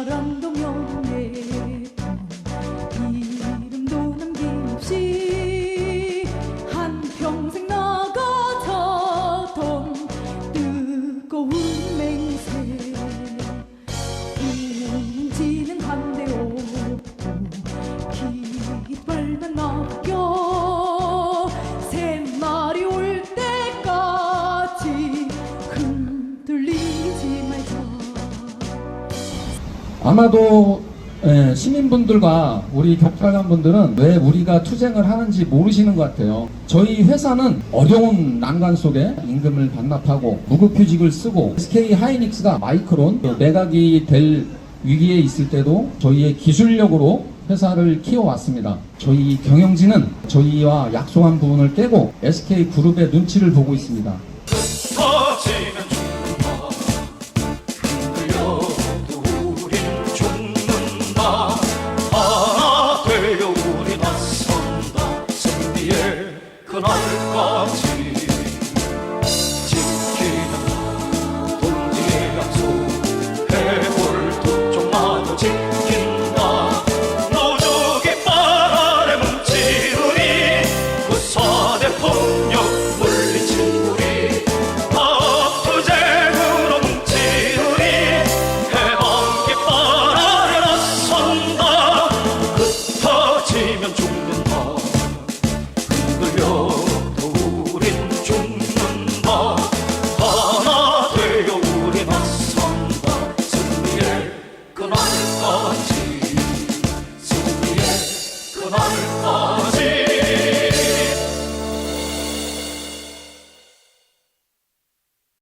사랑동연의 이름도 남김없이 한평생 나가자던 뜨거운 맹세. 이은지는 한대 없고 깃발만 남겨 새말이 올 때까지 흔들리지 말자. 아마도 예, 시민분들과 우리 격파관 분들은 왜 우리가 투쟁을 하는지 모르시는 것 같아요. 저희 회사는 어려운 난관 속에 임금을 반납하고 무급휴직을 쓰고 SK 하이닉스가 마이크론 또 매각이 될 위기에 있을 때도 저희의 기술력으로 회사를 키워왔습니다. 저희 경영진은 저희와 약속한 부분을 깨고 SK 그룹의 눈치를 보고 있습니다. var